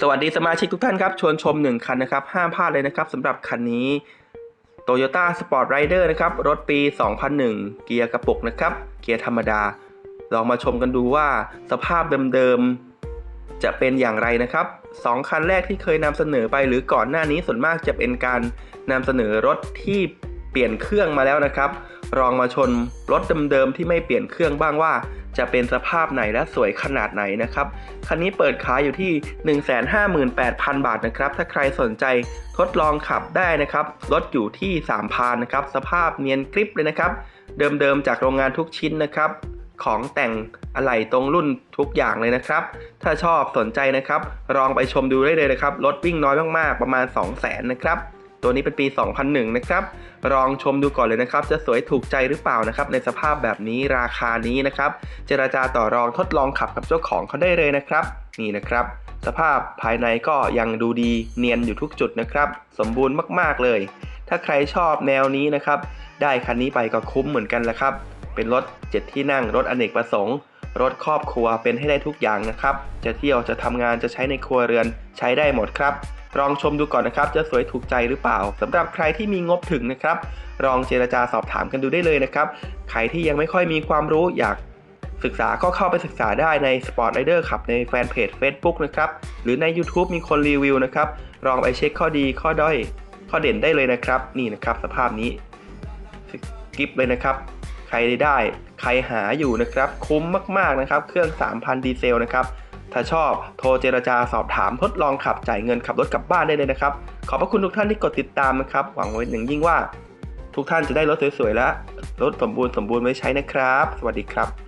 สวัสดีสมาชิกทุกท่านครับ ชวนชม 1 คันนะครับ ห้ามพลาดเลยนะครับสำหรับคันนี้ Toyota Sport Rider นะครับ รถปี 2001 เกียร์กระปุกนะครับ เกียร์ธรรมดา ลองมาชมกันดูว่าสภาพเดิมๆ จะเป็นอย่างไรนะครับสองคันแรกที่เคยนำเสนอไปหรือก่อนหน้านี้ส่วนมากจะเป็นการนำเสนอรถที่เปลี่ยนเครื่องมาแล้วนะครับ ลองมาชนรถเดิมๆที่ไม่เปลี่ยนเครื่องบ้างว่า จะเป็นสภาพไหนและสวยขนาดไหนนะครับ คันนี้เปิดขายอยู่ที่ 158,000 บาทนะครับ ถ้าใครสนใจทดลองขับได้นะครับ รถอยู่ที่3พานนะครับ สภาพเนียนกริปเลยนะครับ เดิมๆจากโรงงานทุกชิ้นนะครับ ของแต่งอะไหล่ตรงรุ่นทุกอย่างเลยนะครับ ถ้าชอบสนใจนะครับ ลองไปชมดูได้เลยนะครับ รถวิ่งน้อยมากๆ ประมาณ 200,000นะครับ ตัวนี้เป็นปี 2001 นะครับ ลองชมดูก่อนเลยนะครับ จะสวยถูกใจหรือเปล่านะครับ ในสภาพแบบนี้ราคานี้นะครับ เจราจาต่อรองทดลองขับกับเจ้าของเขาได้เลยนะครับ นี่นะครับ สภาพภายในก็ยังดูดีเนียนอยู่ทุกจุดนะครับ สมบูรณ์มากๆเลย ถ้าใครชอบแนวนี้นะครับ ได้คันนี้ไปก็คุ้มเหมือนกันแหละครับ เป็นรถ 7 ที่นั่งรถอเนกประสงค์รถครอบครัวเป็นให้ได้ทุกอย่างนะครับ จะเที่ยวจะทำงานจะใช้ในครัวเรือนใช้ได้หมดครับ ลองชมดูก่อนนะครับจะสวยถูกใจหรือเปล่าสำหรับใครที่มีงบถึงนะครับลองเจรจาสอบถามกันดูได้เลยนะครับใครที่ยังไม่ค่อยมีความรู้อยากศึกษาก็เข้าไปศึกษาได้ใน Sport Rider ขับในแฟนเพจ Facebook นะครับหรือใน YouTube มีคนรีวิวนะครับลองไปเช็คข้อดีข้อด้อยข้อเด่นได้เลยนะครับ นี่นะครับสภาพนี้กิฟเลยนะครับ ใครได้ ใครหาอยู่นะครับ คุ้มมากๆนะครับ เครื่อง 3,000 ดีเซลนะครับ ถ้าชอบโทรเจรจาสอบถามทดลองขับจ่ายเงินขับรถกลับบ้านได้เลยนะครับ ขอบพระคุณทุกท่านที่กดติดตามนะครับ หวังไว้อย่างยิ่งว่า ทุกท่านจะได้รถสวยๆและรถสมบูรณ์สมบูรณ์ไว้ใช้นะครับ สวัสดีครับ